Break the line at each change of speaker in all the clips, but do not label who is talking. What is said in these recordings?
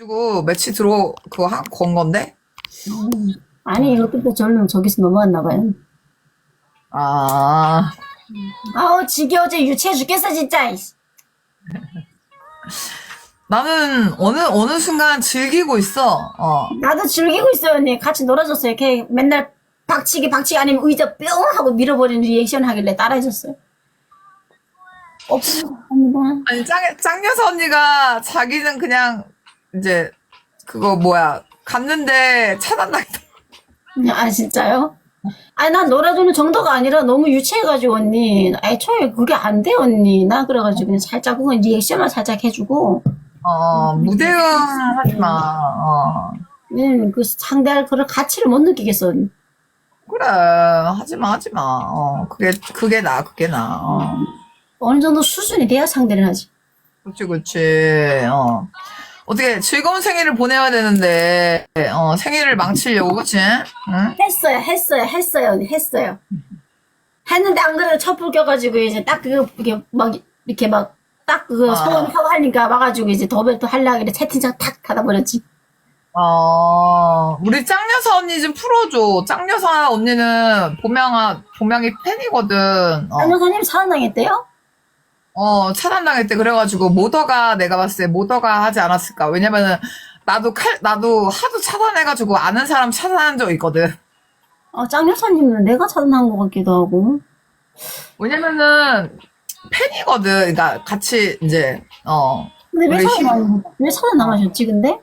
가지고 매치 들어 그거 한, 건 건데?
아니 이것도 저는 저기서 넘어왔나 봐요.
아
아우 지겨워 저 유치해 죽겠어 진짜. 이씨.
나는 어느 어느 순간 즐기고 있어. 어.
나도 즐기고 있어요 언니. 같이 놀아줬어요. 걔 맨날 박치기 박치기 아니면 의자 뿅 하고 밀어버리는 리액션 하길래 따라해줬어요. 없습니다.
아니 짱 짱여사 언니가 자기는 그냥 이제 그거 뭐야 갔는데 차단당했다.
아 진짜요? 아니 난 놀아주는 정도가 아니라 너무 유치해가지고 언니 애초에 그게 안 돼 언니 나 그래가지고 그냥 살짝 그건 리액션만 살짝 해주고
어 무대응 하지 마. 어.
음, 그 상대할 그런 가치를 못 느끼겠어 언니.
그래 하지 마 하지 마. 어 그게 그게 나 그게 나. 어.
어느 정도 수준이 돼야 상대를 하지
그렇지 그렇지. 어. 어떻게 즐거운 생일을 보내야 되는데 어 생일을 망치려고 그치? 응?
했어요 했어요 했어요 언니 했어요 했는데 안 그래도 촛불 껴가지고 이제 딱 그거 이렇게 막 이렇게 막 딱 그거
아.
소원 하고 하니까 와가지고 이제 더벨도 하려고 이래 채팅창 탁 닫아버렸지
어, 우리 짱여사 언니 좀 풀어줘. 짱여사 언니는 보명아, 보명이 팬이거든. 어,
장여사님 사랑당했대요?
어, 차단당했대. 그래가지고, 모더가, 내가 봤을 때 모더가 하지 않았을까. 왜냐면은, 나도 칼, 나도 하도 차단해가지고, 아는 사람 차단한 적 있거든.
어, 짱여사님은 내가 차단한 것 같기도 하고
왜냐면은, 팬이거든. 그러니까, 같이, 이제, 어,
근데 왜
우리
차단
심-
안, 왜 차단 나가셨지 근데?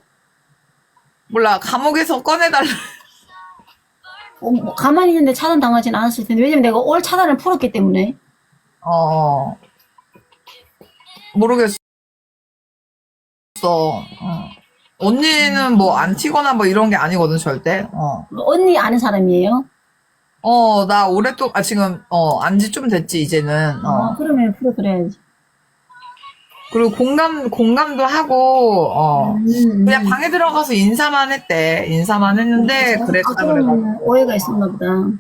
몰라. 감옥에서 꺼내달라.
어, 뭐 가만히 있는데 차단 당하진 않았을 텐데 왜냐면 내가 올 차단을 풀었기 때문에
어, 모르겠어. 어. 언니는 뭐 안 튀거나 뭐 이런 게 아니거든, 절대. 어.
언니 아는 사람이에요?
어, 나 오랫동안, 아, 지금, 어, 안지 좀 됐지, 이제는.
어,
어.
그러면 풀어드려야지
그리고 공감, 공감도 하고, 어.
음,
그냥 방에 들어가서 인사만 했대. 인사만 했는데, 그랬다, 그래가지고.
그러면 오해가 있었나 보다
응.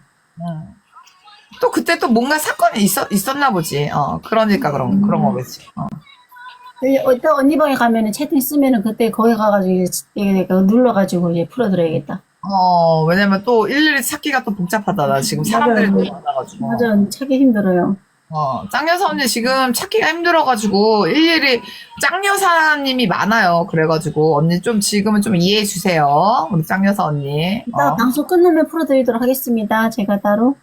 또 그때 또 뭔가 사건이 있었, 있었나 보지. 어, 그러니까 그런, 그런 거겠지. 어.
그 어떤 언니 방에 가면은 채팅 쓰면은 그때 거기 가가지고 이제 이게 눌러가지고 이제 풀어드려야겠다
어, 왜냐면 또 일일이 찾기가 또 복잡하다. 나 지금 사람들이
맞아요.
너무 많아가지고.
맞아 찾기 힘들어요
어, 짱여사 언니 지금 찾기가 힘들어가지고 일일이 짱여사님이 많아요. 그래가지고 언니 좀 지금은 좀 이해해 주세요. 우리 짱여사 언니.
이따
어.
방송 끝나면 풀어드리도록 하겠습니다 제가 따로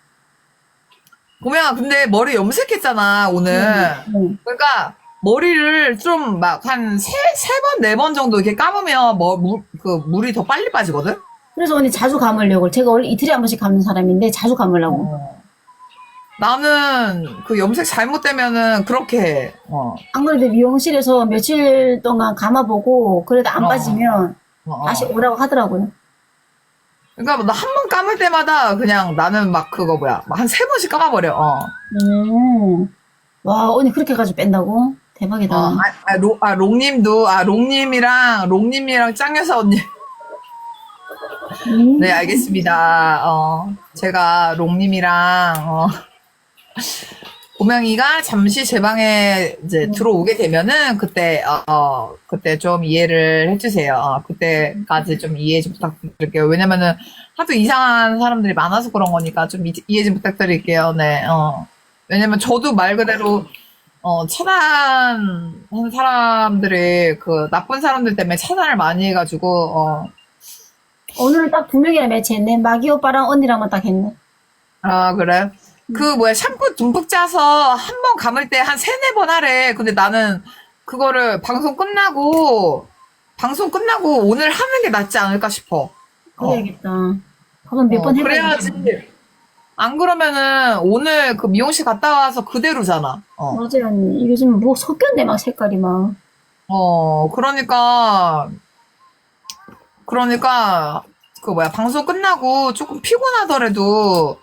보면 근데 머리 염색했잖아 오늘.
네.
그러니까 머리를 좀 막 한 세 세 번 네 번 정도 이렇게 감으면 뭐물그 물이 더 빨리 빠지거든.
그래서 언니 자주 감으려고 제가 원래 이틀에 한 번씩 감는 사람인데 자주 감으려고
어. 나는 그 염색 잘못되면은 그렇게 해. 어.
안 그래도 미용실에서 며칠 동안 감아보고 그래도 안
어.
빠지면
어, 어.
다시 오라고 하더라고요.
그러니까 나 한 번 감을 때마다 그냥 나는 막 그거 뭐야 한 세 번씩 감아버려. 어.
음. 와, 언니 그렇게 해가지고 뺀다고? 대박이다.
어, 아, 아, 로, 아, 롱님도, 아, 롱님이랑, 롱님이랑 짱여사 언니.
음.
네, 알겠습니다. 어, 제가 롱님이랑, 어, 보명이가 잠시 제 방에 이제 들어오게 되면은, 그때, 어, 어, 그때 좀 이해를 해주세요. 어, 그때까지 좀 이해 좀 부탁드릴게요. 왜냐면은, 하도 이상한 사람들이 많아서 그런 거니까 좀 이, 이해 좀 부탁드릴게요. 네, 어. 왜냐면 저도 말 그대로, 어, 차단한 사람들이, 그, 나쁜 사람들 때문에 차단을 많이 해가지고, 어,
오늘은 딱두 명이랑 매치했네. 마기 오빠랑 언니랑만 딱 했네.
아, 그래? 그, 뭐야, 샴푸 듬뿍 짜서 한 번 감을 때 한 세네 번 하래. 근데 나는 그거를 방송 끝나고, 방송 끝나고 오늘 하는 게 낫지 않을까 싶어. 어.
그래야겠다. 그럼 몇
어,
번 해봐야겠다.
그래야지. 안 그러면은 오늘 그 미용실 갔다 와서 그대로잖아. 어.
맞아요, 언니. 이게 좀뭐 섞였네, 막 색깔이 막.
어, 그러니까, 그러니까, 그 뭐야, 방송 끝나고 조금 피곤하더라도,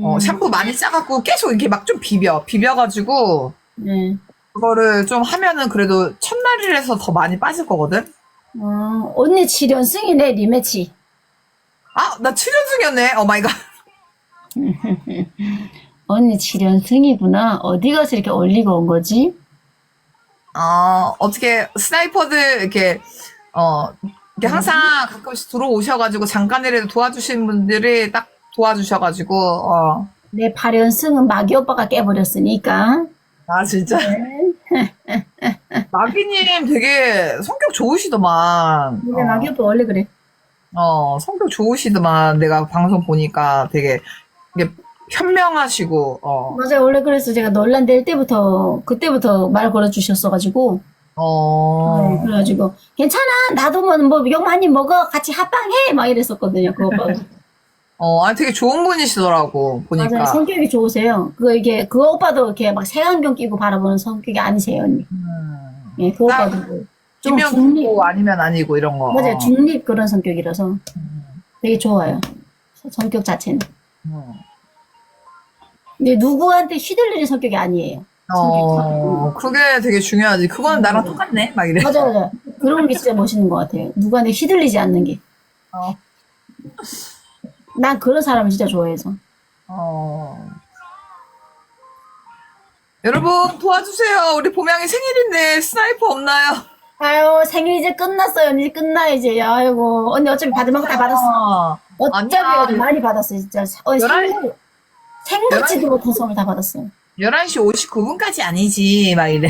어,
음.
샴푸 많이 짜갖고 계속 이렇게 막 좀 비벼. 비벼가지고,
네.
그거를 좀 하면은 그래도 첫날이라서 더 많이 빠질 거거든?
어, 언니 7연승이네, 리매치.
아, 나 출연중이었네. 오 마이 갓.
언니 7연승이구나. 어디 가서 이렇게 올리고 온 거지?
어, 어떻게, 스나이퍼들, 이렇게, 어, 이게 항상 가끔씩 들어오셔가지고 잠깐이라도 도와주신 분들이 딱 도와주셔가지고, 어.
내 발연승은 마기 오빠가 깨버렸으니까.
아, 진짜. 마기님 되게 성격 좋으시더만.
근데
어.
마기 오빠 원래 그래.
어, 성격 좋으시더만. 내가 방송 보니까 되게, 이게 현명하시고, 어,
맞아요. 원래 그래서 제가 논란 될 때부터, 그때부터 말 걸어주셨어가지고.
어,
네, 그래가지고, 괜찮아. 나도 뭐, 뭐, 욕 많이 먹어. 같이 합방해. 막 이랬었거든요. 그 오빠가.
어, 아니 되게 좋은 분이시더라고, 보니까.
맞아요. 성격이 좋으세요. 그, 이게, 그 오빠도 이렇게 막 색안경 끼고 바라보는 성격이 아니세요, 언니.
음.
예, 그
나-
오빠도. 좀
이면
중립,
아니면 아니고 이런 거.
맞아요.
어.
중립 그런 성격이라서 되게 좋아요. 성격 자체는.
음.
근데 누구한테 휘둘리는 성격이 아니에요.
어, 그게 되게 중요하지. 그건 나랑 똑같네? 막 이래.
맞아, 맞아. 그런 게 진짜 멋있는 것 같아요. 누구한테 휘둘리지 않는 게.
어.
난 그런 사람을 진짜 좋아해서.
어. 여러분, 도와주세요. 우리 봄양이 생일인데 스나이퍼 없나요?
아유, 생일 이제 끝났어요. 언니 끝나, 이제. 아이고. 언니 어차피 받을 만큼 다 받았어.
어.
어차피. 어디 많이 받았어요, 진짜. 어,
열한-
생각, 생각지도 못한 선물 다 받았어요.
11시 59분까지 아니지. 막 이래.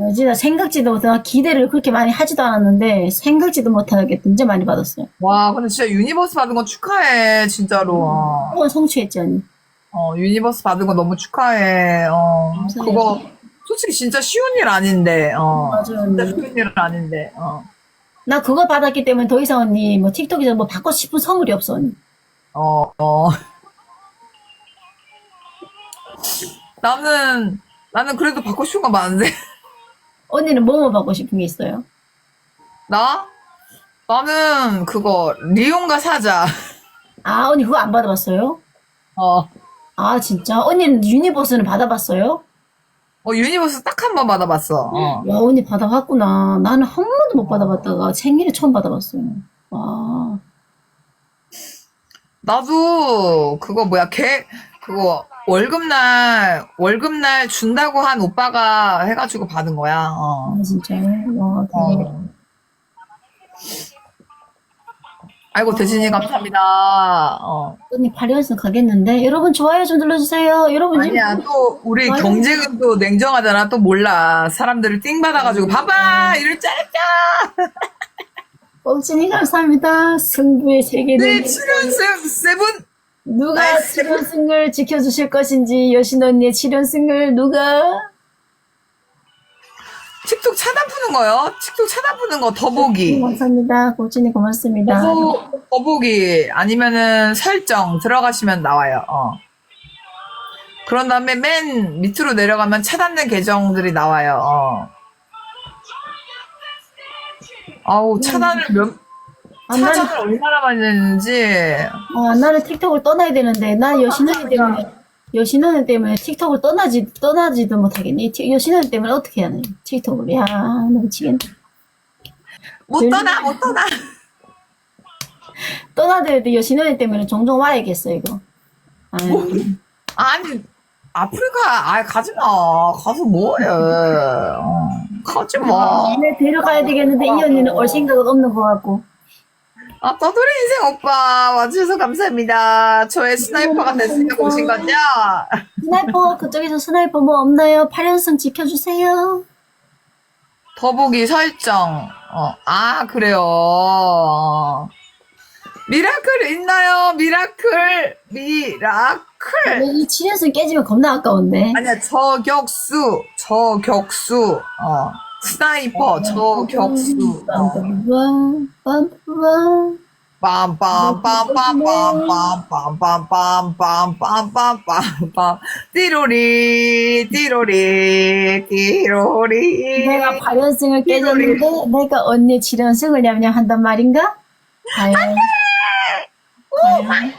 어, 진짜 생각지도 못한 기대를 그렇게 많이 하지도 않았는데 생각지도 못하게 진짜 많이 받았어요.
와, 근데 진짜 유니버스 받은 거 축하해. 진짜로. 어,
어, 성취했지 언니.
어, 유니버스 받은 거 너무 축하해. 어,
감사해요.
그거 솔직히 진짜 쉬운 일 아닌데. 어.
맞아요
진짜
언니.
쉬운 일은 아닌데. 어.
나 그거 받았기 때문에 더 이상 언니 뭐 틱톡에서 뭐 받고 싶은 선물이 없어 언니.
어, 어. 나는, 나는 그래도 받고 싶은 거 많은데.
언니는 뭐뭐 받고 싶은 게 있어요?
나? 나는 그거, 리용가 사자.
아 언니 그거 안 받아봤어요?
어.
아 진짜? 언니는 유니버스는 받아봤어요?
어, 유니버스 딱 한 번 받아봤어. 어.
와 언니 받아봤구나. 나는 한 번도 못 받아봤다가 생일에 처음 받아봤어요. 와.
나도 그거 뭐야, 걔, 그거 월급날, 월급날 준다고 한 오빠가 해가지고 받은 거야. 어.
아 진짜요? 와.
어. 아이고, 대진이 감사합니다. 어.
언니 8연승 가겠는데? 여러분 좋아요 좀 눌러주세요. 여러분
아니야, 또, 우리
맞아.
경쟁은 또 냉정하잖아. 또 몰라. 사람들을 띵 받아가지고, 봐봐! 이럴 줄 알았다!
뻥치니 감사합니다. 승부의 세계는
네, 7연승, 세븐!
누가
나이스.
7연승을 지켜주실 것인지 여신 언니의 7연승을 누가
틱톡 차단 푸는 거요. 틱톡 차단 푸는 거 더보기.
감사합니다. 고진이 고맙습니다.
더보, 더보기 아니면은 설정 들어가시면 나와요. 어. 그런 다음에 맨 밑으로 내려가면 차단된 계정들이 나와요. 어. 아우 차단을 몇
아, 나는,
차단을 얼마나 많이 했는지
아, 나는 틱톡을 떠나야 되는데 난 여신 언니 때문에 여신 언니 때문에 틱톡을 떠나지 떠나지도 못하겠니? 티- 여신 언니 때문에 어떻게 돼? 틱톡을 야 너무 미치겠네.
못 떠나 못 떠나.
떠나더라도 여신 언니 때문에 종종 와야겠어 이거. 아유.
아니 아프리카 아 가지 마 가서 뭐해? 어, 가지 마.
네, 데려가야 되겠는데 이 언니는 올 생각은 없는 것 같고.
아, 떠돌이 인생 오빠 와주셔서 감사합니다. 저의 스나이퍼가 됐으니까 오신 거죠?
스나이퍼 그쪽에서 스나이퍼 뭐 없나요? 8연승 지켜주세요.
더보기 설정. 어, 아, 그래요. 미라클 있나요? 미라클, 미라클.
이 7연승 깨지면 겁나 아까운데.
아니야, 저격수, 저격수, 어, 스나이퍼, 저격수. 어.
빰빰빰, 빰빰빰.
빰빰빰빰빰빰빰빰빰빰빰빰빰빰 띠로리 띠로리 띠로리
내가 8연승을 깨졌는데 내가 언니 7연승을 냠냠 한단 말인가? 과연 과연 언니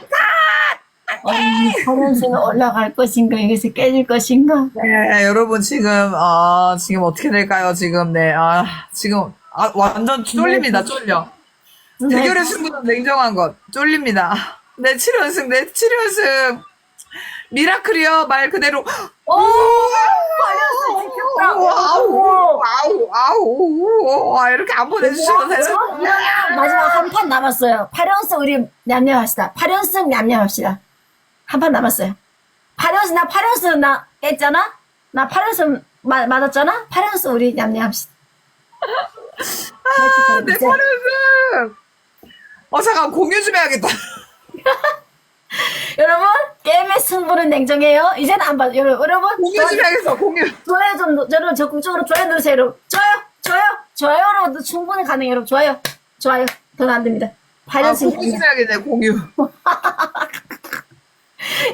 8연승을 올라갈 것인가 여기서 깨질 것인가?
네 여러분 지금 아 지금 어떻게 될까요 지금? 네 아 지금 아 완전 쫄립니다 쫄려. 대결의 승부는 냉정한 것 쫄립니다. 네 7연승 네 7연승. 미라클이요 말 그대로.
오, 지켰다.
와우 와우 와우 와. 이렇게 안 보내주시면 되죠
마지막 한 판 남았어요. 8연승 우리 냠냠합시다. 8연승 냠냠합시다. 한 판 남았어요. 8연승, 나 8연승 나 깼잖아? 나 8연승 마, 맞았잖아? 8연승 우리 냠냠합시다.
내 파련승 어 잠깐 공유 좀 해야겠다
여러분, 게임의 승부는 냉정해요. 이제는 안 봐. 여러분, 여러분.
공유 좀 해야겠어 공유
좋아요 좀, 누- 여러분 적극적으로 좋아요 누르세요, 여러분. 좋아요, 좋아요, 좋아요로도 충분히 가능해요, 여러분. 좋아요, 좋아요. 더는 안 됩니다.
아
8연승.
공유 좀 해야겠네 공유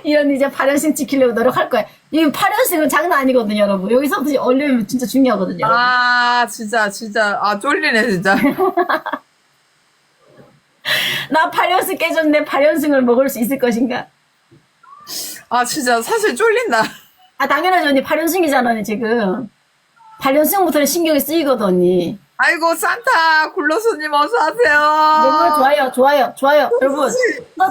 이런 이제 8연승 지키려고 노력할 거예요. 이 8연승은 장난 아니거든요, 여러분. 여기서부터 올리면 진짜 중요하거든요. 여러분.
아 진짜 진짜 아 쫄리네 진짜
나 8연승 깨졌네. 8연승을 먹을 수 있을 것인가?
아 진짜 사실 쫄린다
아, 당연하죠, 언니. 8연승이잖아, 언니, 지금. 8연승부터는 신경이 쓰이거든, 언니.
아이고 산타 굴러손님 어서 하세요
여러분, 좋아요, 좋아요, 좋아요. 여러분, 아,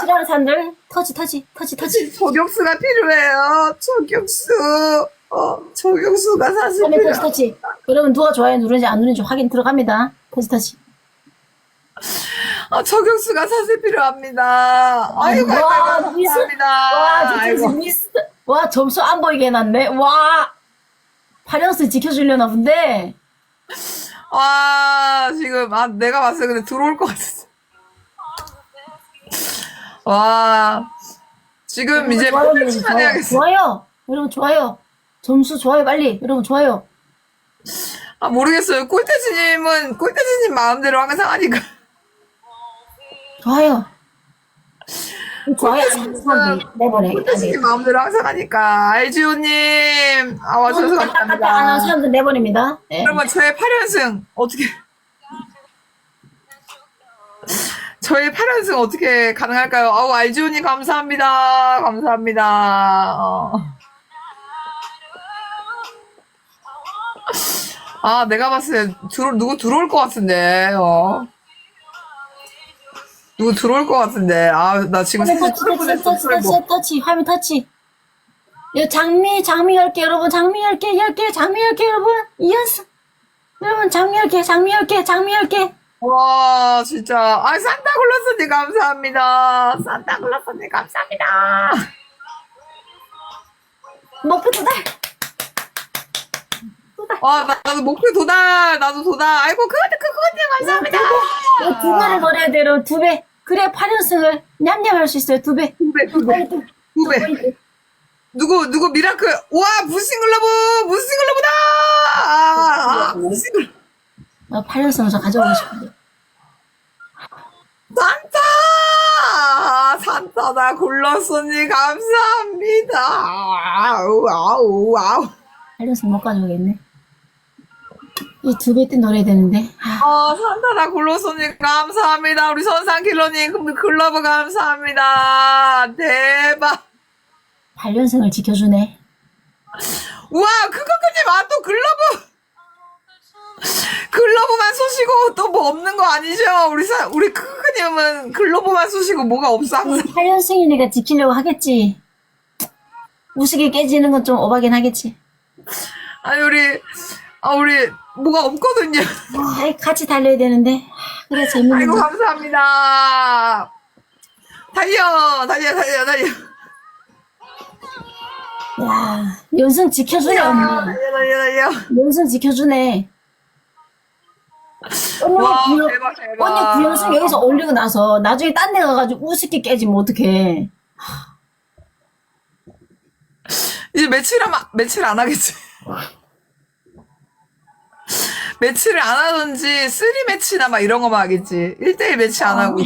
싫어하는 사람들, 터치, 터치, 터치, 터치.
저격수가 필요해요 저격수 어 저격수가 사실
터치,
필요
터치. 여러분, 누가 좋아요 누르는지 안 누르는지 확인 들어갑니다. 터치, 터치.
어, 저격수가 사실 필요합니다 아이고
와,
아이고
미스-
감사합니다
와,
아이고
미스. 와, 점수 안 보이게 해놨네. 와. 8연승 지켜주려나 본데.
와 지금 아 내가 봤을 때 근데 들어올 것 같았어 와 지금 이제
좋아요, 여러분,
포기만
좋아요.
해야겠어
좋아요. 여러분, 좋아요. 점수 좋아요, 빨리. 여러분, 좋아요.
아 모르겠어요 꼴대지님은 꼴대지님 마음대로 항상 하니까
좋아요. 좋아요. 안 사람들 내보내.
꼴대지님 마음대로 항상 하니까 알지오님 아 와주셔서
안 하는
감사합니다
사람들 내보냅니다. 네.
그러면 저의 8연승 어떻게 저의 8연승 어떻게 가능할까요? 아우 알지오님 감사합니다 감사합니다 어. 아 내가 봤을 때 들어, 누구 들어올 것 같은데 어. 누구 들어올 것 같은데 아 나 지금
터치, 터치, 터치, 터치, 터치, 화면 터치. 이 장미, 장미 10개, 여러분, 장미 10개, 10개, 장미 10개, 여러분, 이연승. 여러분, 장미 10개, 장미 10개, 장미 10개.
와 진짜 아 산타클로스님 감사합니다 산타클로스님 감사합니다
목표 도달.
아, 나, 나도 목표 도달, 나도 도달. 아이고, 그것도, 그거님 감사합니다.
이거 두 배를 벌여야 돼요, 두 배. 그래, 8연승을 냠냠 할 수 있어요, 두 배.
두 배, 두 배, 두 배. 누구, 누구 미라클. 와, 무싱글러브, 무싱글러브다! 아, 아, 무싱글러브.
나 8연승을 저 가져오고 싶은데.
산타! 아, 산타다 굴렀으니 감사합니다. 아우, 아우, 아우.
8연승 못 가져오겠네. 이 두배때 노래야 되는데. 아,
아, 산타다 굴렀으니 감사합니다. 우리 선상 킬러님, 그 글러브 감사합니다. 대박.
8연승을 지켜주네.
우와, 그거까지 아, 또 글러브! 글러브만 쏘시고 또 뭐 없는 거 아니죠? 우리 사, 우리 크크님은 글러브만 쏘시고 뭐가 없어, 항상.
8연승이니까 지키려고 하겠지. 우습게 깨지는 건 좀 오바긴 하겠지.
아니, 우리, 아, 우리, 뭐가 없거든요.
아, 같이 달려야 되는데. 아, 그래, 재밌는데.
아이고, 감사합니다. 달려, 달려, 달려, 달려.
야, 연승 지켜주네,
달려,
언니.
달려, 달려, 달려.
연승 지켜주네. 언니가
와,
구연,
대박, 대박.
언니 구연승 여기서 올리고 나서 나중에 딴 데 가가지고 우습게 깨지면 어떡해.
이제 며칠 하면, 며칠 안 하겠지. 매치를 안 하든지, 쓰리 매치나 막 이런 거만 하겠지. 1대1 매치 안 하고.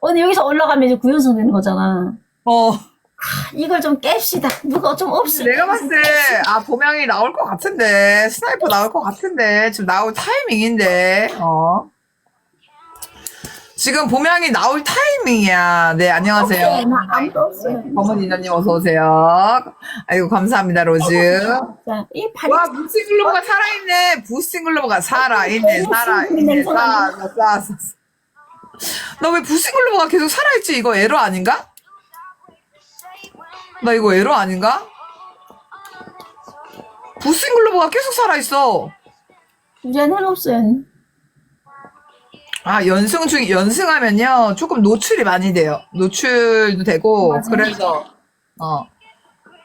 언니 여기서 올라가면 이제 구연승 되는 거잖아.
어.
이걸 좀 깹시다. 누가 좀 없을
내가 봤을 때, 아, 보명이 나올 것 같은데, 스나이퍼 나올 것 같은데, 지금 나올 타이밍인데, 어. 지금 보명이 나올 타이밍이야. 네, 안녕하세요.
나 아무도 없어요.
검은 인자님 어서오세요. 아이고, 감사합니다, 로즈.
자, 이 팔,
와, 부스팅 글로버가 살아있네. 부스팅 글로버가 살아있네, 살아있네, 살아, 살아, 살아. 나왜 부스팅 글로버가 계속 살아있지? 이거 에러 아닌가? 나 이거 에러 아닌가? 부스인 글로브가 계속 살아있어.
없어요. 언니.
아, 연승 중, 연승하면요, 조금 노출이 많이 돼요. 노출도 되고,
맞아요.
그래서, 어.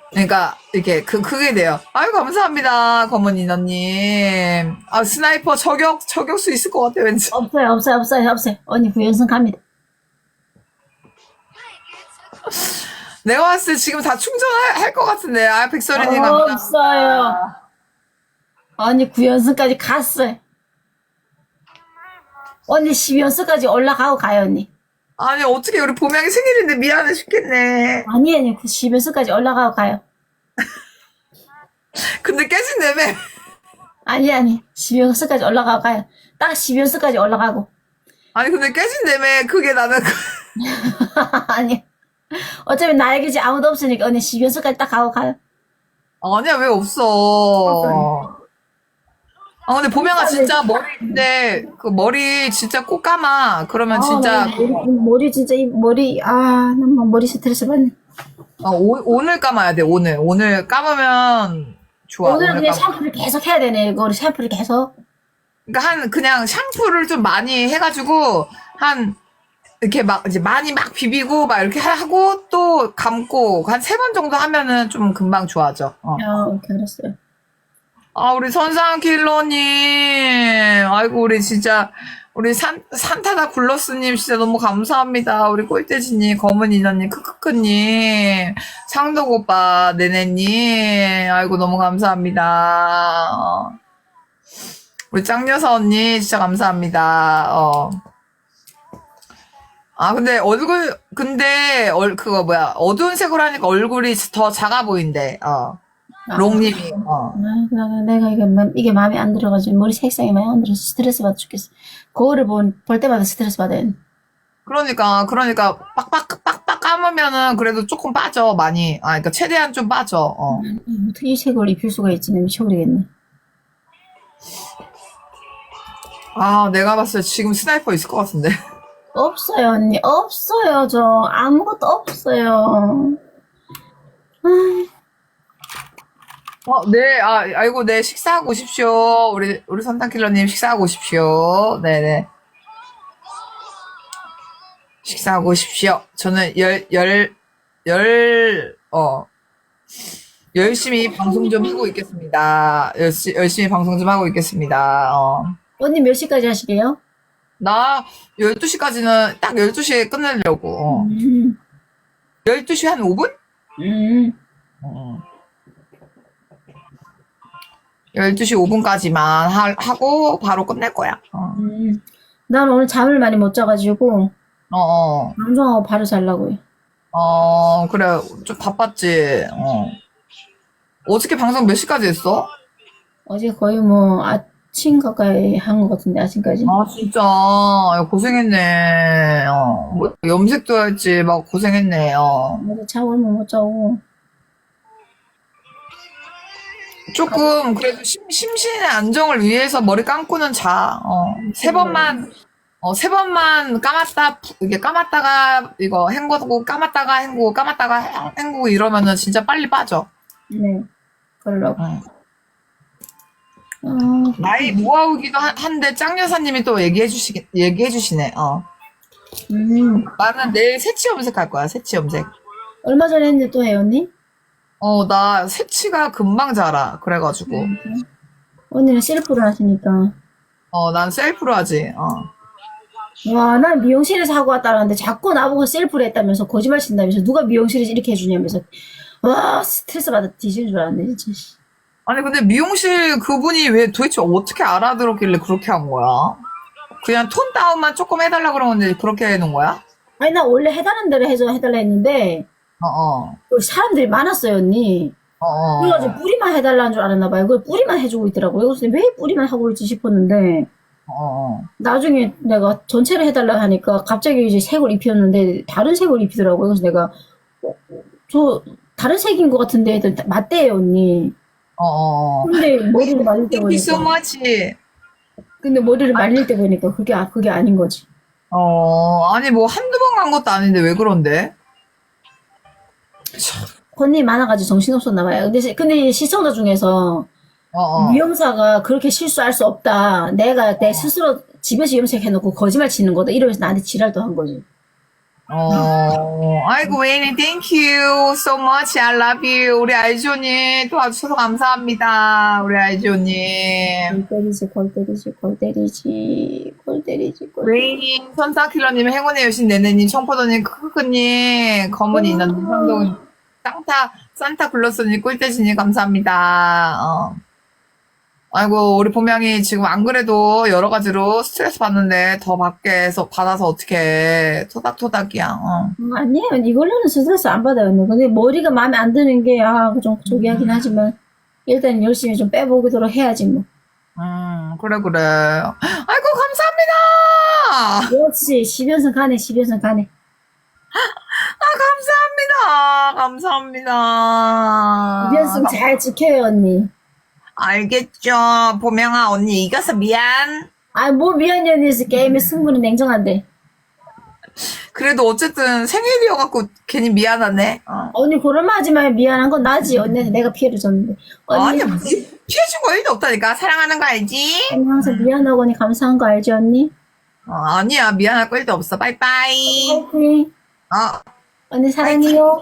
그러니까, 이렇게, 그, 그게 돼요. 아유, 감사합니다, 검은 인어님. 아, 스나이퍼 저격, 저격 수 있을 것 같아, 왠지.
없어요, 없어요, 없어요, 없어요. 언니 구연승 갑니다.
내가 봤을 때 지금 다 충전할 것 같은데. 아, 백설이님 감사합니다.
없어요. 언니 구연승까지 갔어요. 언니 12연승까지 올라가고 가요, 언니.
아니, 어떻게 우리 봄양이 생일인데 미안해 죽겠네.
아니, 아니, 그 12연승까지 올라가고 가요.
근데 깨진다며.
아니, 아니, 12연승까지 올라가고 가요. 딱 12연승까지 올라가고.
아니, 근데 깨진다며. 그게 나는. 그-
아니. 어차피 나에게 아무도 없으니까 언니 12연승까지 딱 가고 가요.
아니야, 왜 없어. 아, 근데 보명아 진짜 머리인데, 그 머리 진짜 꼭 감아. 그러면 진짜,
아, 나 머리, 머리 진짜 이 머리 아, 나뭐 머리 스트레스 받네.
어, 오, 오늘 감아야 돼, 오늘. 오늘 감으면 좋아.
오늘은
오늘
그냥
감아.
샴푸를 계속 해야 되네. 이거 샴푸를 계속.
그러니까 한, 그냥 샴푸를 좀 많이 해가지고, 한, 이렇게 막, 이제 많이 막 비비고, 막 이렇게 하고, 또 감고, 한 세 번 정도 하면은 좀 금방 좋아져. 어.
아, 오케이 알았어요.
아, 우리 선상 킬러님. 아이고, 우리 진짜, 우리 산, 산타다 굴러스님 진짜 너무 감사합니다. 우리 꼴대지님, 검은 인어님, 크크크님, 상덕 오빠, 네네님. 아이고, 너무 감사합니다. 어. 우리 짱여사 언니, 진짜 감사합니다. 어. 아, 근데 얼굴, 근데, 얼, 그거 뭐야, 어두운 색으로 하니까 얼굴이 더 작아 보인대, 어. 롱님이, 어.
아, 나, 내가 이게, 마- 이게 마음에 안 들어가지고 머리 색상이 마음에 안 들어서 스트레스 받아 죽겠어. 거울을 본, 볼 때마다 스트레스 받아요.
그러니까, 그러니까, 빡빡, 빡빡 감으면은 그래도 조금 빠져, 많이. 아, 그러니까 최대한 좀 빠져, 어.
음, 어떻게 이 색을 입힐 수가 있지? 나 미쳐버리겠네.
아, 내가 봤을 때 지금 스나이퍼 있을 것 같은데.
없어요, 언니. 없어요, 저. 아무것도 없어요.
어, 네, 아, 아이고, 네, 식사하고 오십시오. 우리, 우리 선탄킬러님 식사하고 오십시오. 네네. 식사하고 오십시오. 저는 열, 열, 열, 어, 열심히 방송 좀 하고 있겠습니다. 열심히, 열심히 방송 좀 하고 있겠습니다. 어.
언니 몇 시까지 하시게요?
나 12시까지는 딱 12시에 끝내려고. 어.
음,
12시 한 5분?
음.
어. 12시 5분까지만 하, 하고 바로 끝낼 거야. 어,
음. 난 오늘 잠을 많이 못 자가지고,
어, 어.
방송하고 바로 자려고요.
어, 그래. 좀 바빴지. 어. 어저께 방송 몇 시까지 했어?
어제 거의 뭐 아 침 가까이 한 것 같은데, 아침까지.
아, 진짜. 야, 고생했네. 어. 뭐, 염색도 했지. 막 고생했네. 어.
어제 잠을 못 자고.
조금, 그래도 심, 심신의 안정을 위해서 머리 감고는 자. 어. 세 번만, 어, 세 번만 감았다, 푸- 이게 감았다가, 이거 헹구고, 감았다가 헹구고, 감았다가 헹- 헹구고 이러면은 진짜 빨리 빠져.
네. 그러려고.
응.
어,
나이 모아오기도 한- 한데, 짱 여사님이 또 얘기해 주시, 얘기해 주시네. 어.
음.
나는 내일 새치 염색 할 거야, 새치 염색.
얼마 전에 했는데 또 해요, 언니?
어, 나 새치가 금방 자라. 그래가지고.
음. 언니는 셀프를 하시니까.
어, 난 셀프로 하지. 어.
와, 난 미용실에서 하고 왔다는데 자꾸 나보고 셀프를 했다면서 거짓말 친다면서 누가 미용실에서 이렇게 해주냐면서 와 스트레스 받아 뒤지는 줄 알았네 진짜. 씨.
아니, 근데 미용실 그분이 왜 도대체 어떻게 알아들었길래 그렇게 한 거야? 그냥 톤 다운만 조금 해달라 그러는데 그렇게 해놓은 거야?
아니 나 원래 해달라는 대로 해줘 해달라 했는데
어, 어.
그 사람들이 많았어요 언니.
어, 어.
그래가지고 뿌리만 해달라는 줄 알았나 봐요. 그걸 뿌리만 해주고 있더라고요. 그래서 왜 뿌리만 하고 있지 싶었는데
어, 어.
나중에 내가 전체를 해달라 하니까 갑자기 이제 색을 입혔는데 다른 색을 입히더라고요. 그래서 내가 어, 저 다른 색인 것 같은데 했더니 맞대요 언니.
어, 어.
근데 머리를 말릴 때
Thank you so
보니까
much.
근데 머리를 말릴 때 보니까 그게 아- 그게 아닌 거지.
어, 아니, 뭐, 한두 번 간 것도 아닌데 왜 그런데? 참,
혼이 많아가지고 정신없었나 봐요. 근데, 시- 근데 시청자 중에서
어, 어.
미용사가 그렇게 실수할 수 없다. 내가 내 스스로 집에서 염색해놓고 거짓말 치는 거다. 이러면서 나한테 지랄도 한 거지.
어, 아이고, 웨이니, thank you so much. I love you. 우리 아이존님 도와주셔서 감사합니다. 우리 아이존님.
골 때리지, 골 때리지, 골 때리지, 골 때리지, 골 때리지.
웨이님, 선사킬러님, 행운의 여신 네네님, 청포도님, 크크님, 검은이 있는 상동, 산타, 산타클로스님, 꿀떼지님, 감사합니다. 어. 아이고, 우리 봄양이 지금 안 그래도 여러 가지로 스트레스 받는데 더 밖에서 받아서 어떻게 토닥토닥이야. 어.
음, 아니에요. 이걸로는 스트레스 안 받아요. 근데 머리가 마음에 안 드는 게, 아, 좀 저기 하긴 하지만, 일단 열심히 좀 빼보도록 해야지, 뭐.
음, 그래, 그래. 아이고, 감사합니다!
역시, 10연승 가네, 10연승 가네.
아, 감사합니다. 감사합니다.
10연승 잘 지켜요, 언니.
알겠죠. 보명아, 언니 이겨서 미안.
아, 뭐 미안해, 언니. 게임의 승부는 냉정한데.
그래도 어쨌든 생일이어갖고 괜히 미안하네. 어.
언니, 그럴만 하지 마요. 미안한 건 나지. 언니한테 내가 피해를 줬는데. 언니,
아니야, 피해준 거 일도 없다니까. 사랑하는 거 알지?
언니 항상 미안하고 언니 감사한 거 알지, 언니?
어, 아니야, 미안할 거 일도 없어. 빠이빠이.
파이팅.
어.
언니 사랑해요.